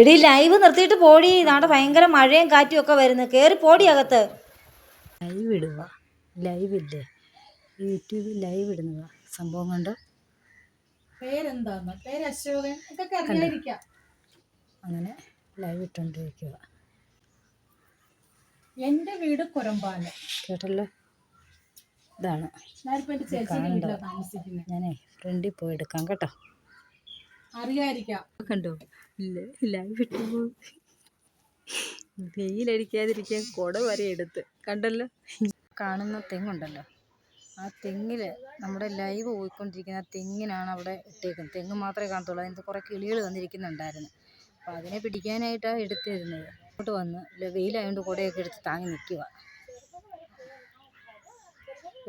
എടി ലൈവ് നിർത്തിയിട്ട് പോടി. നാടെ ഭയങ്കര മഴയും കാറ്റും ഒക്കെ വരുന്നു. കയറി പോടി അകത്ത്. ലൈവ് ഇടുക. ലൈവ് ഇല്ലേ? യൂട്യൂബിൽ ലൈവ് ഇടുന്നതാ. സംഭവം കണ്ടോ? പേരെന്താന്ന്? പേര് അശോകൻ. ഇതൊക്കെ അറിയാതിരിക്കാം. അങ്ങനെ ലൈവ് ഇട്ടുകൊണ്ടിരിക്കുക എന്റെ വീട് കുരമ്പാൽ. കേട്ടല്ലോ? ഇതാണ്. ചേച്ചിയുടെ വീട്ടിലാണ് താമസിക്കുന്നത് ഞാനേ ഫ്രണ്ടിൽ പോയി എടുക്കാം കേട്ടോ. അറിയാതിരിക്കാം കണ്ടോ? ഇല്ല ലൈവ് ഇട്ടു വെയിലടിക്കാതിരിക്കാൻ കുട വരെ എടുത്ത്. കണ്ടല്ലോ? കാണുന്ന തെങ്ങുണ്ടല്ലോ ആ തെങ്ങിൽ നമ്മുടെ ലൈവ് പോയിക്കൊണ്ടിരിക്കുന്ന ആ തെങ്ങിനാണ് അവിടെ ഇട്ടേക്കുന്നത്. തെങ്ങ് മാത്രമേ കാണത്തുള്ളൂ. അതിനകത്ത് കുറേ കിളികൾ വന്നിരിക്കുന്നുണ്ടായിരുന്നു. അപ്പോൾ അതിനെ പിടിക്കാനായിട്ടാണ് എടുത്തിരുന്നത്. അങ്ങോട്ട് വന്ന് വെയിലായതുകൊണ്ട് കുടയൊക്കെ എടുത്ത് താങ്ങി നിൽക്കുക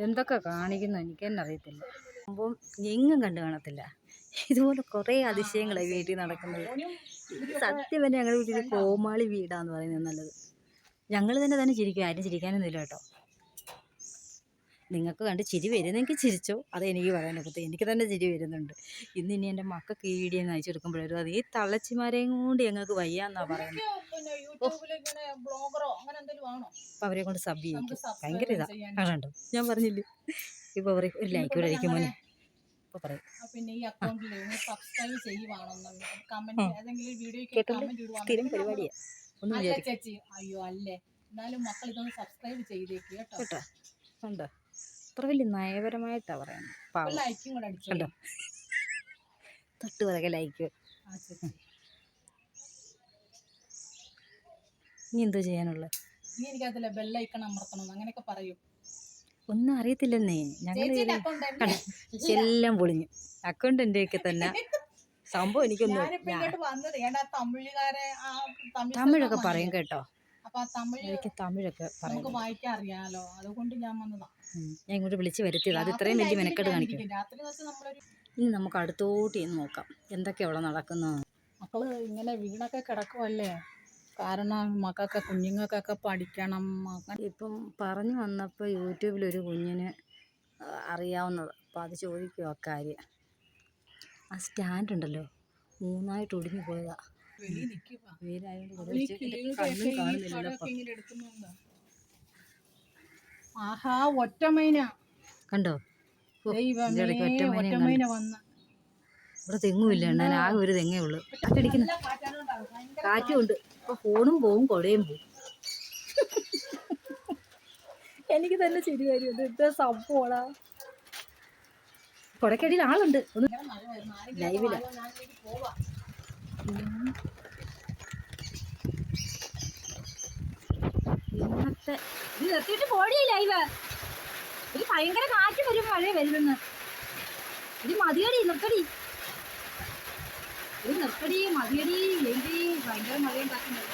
എന്തൊക്കെ കാണിക്കുന്നു എനിക്ക് തന്നെ അറിയത്തില്ല സംഭവം എങ്ങും കണ്ടു കാണത്തില്ല. ഇതുപോലെ കുറേ അതിശയങ്ങളാണ് വീട്ടിൽ നടക്കുന്നത് സത്യം തന്നെ ഞങ്ങളുടെ വീട്ടിൽ കോമാളി വീടാന്ന് പറയുന്നത് നല്ലത്. ഞങ്ങൾ തന്നെ തന്നെ ചിരിക്കും. ആരും ചിരിക്കാനൊന്നുമില്ല കേട്ടോ. നിങ്ങൾക്ക് കണ്ട് ചിരി വരുന്നെങ്കിൽ ചിരിച്ചോ. അത് എനിക്ക് പറയാനൊക്കത്തെ എനിക്ക് തന്നെ ചിരി വരുന്നുണ്ട്. ഇന്ന് ഇനി എന്റെ മക്കൾക്ക് ഈ വീഡിയോ അയച്ചു കൊടുക്കുമ്പോഴും അത് ഈ തള്ളച്ചിമാരെയും കൊണ്ട് ഞങ്ങൾക്ക് വയ്യാന്നാ പറയുന്നത്. അപ്പം അവരെ കൊണ്ട് സബ് ചെയ്യിക്കും. ഭയങ്കര ഇതാ. കാണണ്ടോ ഞാൻ പറഞ്ഞില്ലേ? ഇപ്പോൾ അവരെ ഒരു ലൈക്ക് കൂടെ അടിക്കും മോനെ. ഇപ്പോൾ പറയും. പിന്നെ ഈ അക്കൗണ്ടിൽ സബ്സ്ക്രൈബ് കമന്റ് ഏതെങ്കിലും അല്ല ചേച്ചി അയ്യോ അല്ലേ? എന്നാലും മക്കൾ ഇതൊന്ന് സബ്സ്ക്രൈബ് ചെയ്തേക്ക് കേട്ടോ. കേട്ടോ? കണ്ടോ? അത്ര വലിയ നയപരമായിട്ടാണ് പറയുന്നത് ലൈക്കും കൂടെ അടിച്ചു? കണ്ടോ? തൊട്ട് പിറകെ ലൈക്ക് ഇനി എന്തോ ചെയ്യാനുള്ളത്? ഇനി എനിക്കതില്ല ബെല്ലൈക്കൺ അമർത്തണം. അങ്ങനെയൊക്കെ പറയും. ഒന്നും അറിയത്തില്ലെന്നേ. ഞങ്ങൾ എല്ലാം പൊളിഞ്ഞു. അക്കൗണ്ട് ഒക്കെ തന്നെ. സംഭവം എനിക്കൊന്നും തമിഴൊക്കെ പറയും കേട്ടോ. എനിക്ക് തമിഴൊക്കെ പറയും ഞാൻ ഇങ്ങോട്ട് വിളിച്ച് വരുത്തിയത്. അത് ഇത്രയും വലിയ മെനക്കെട്ട് കാണിക്കും. ഇനി നമുക്ക് അടുത്തോട്ട് നോക്കാം. എന്തൊക്കെയാ അവിടെ നടക്കുന്നത്? മക്കൾ ഇങ്ങനെ വീണൊക്കെ കിടക്കുമല്ലേ കാരണം മക്കൾക്ക് കുഞ്ഞുങ്ങൾക്കൊക്കെ പഠിക്കണം. ഇപ്പം പറഞ്ഞു വന്നപ്പോൾ യൂട്യൂബിൽ ഒരു കുഞ്ഞിന് അറിയാവുന്നത്. അപ്പോൾ അത് ചോദിക്കും അക്കാര്യം ആ സ്റ്റാൻഡ് ഉണ്ടല്ലോ. മൂന്നായിട്ട് ഒടിഞ്ഞു പോയതാ. ആഹാ ഒറ്റമൈന കണ്ടോ. ഒറ്റമൈന വന്ന. ഇവിടെ തെങ്ങുമില്ല എണ്ണാൻ ആകെ ഒരു തെങ്ങേ ഉള്ളൂ. കാറ്റടിക്കുന്നു ഉണ്ട് ഫോണും പോവും കൊടയും പോവും. എനിക്ക് തന്നെ ശരി വരും ഇത്ര സംഭവമാടാ? കൊടക്കടിയിൽ ആളുണ്ട്. ഒന്ന് ലൈവില. ഇന്നത്തെ ഇത് നിർത്തിയിട്ട് പോടി ലൈവ്. ഇത് ഭയങ്കര കാറ്റ് വരും മഴ വരുന്നെന്ന് ഇത് മതിയടി നിർത്തടി. ഇത് നിർത്തടി മതിയടി ഇല്ലെങ്കിൽ ഭയങ്കര മഴ ഉണ്ടാക്കുന്നുണ്ട്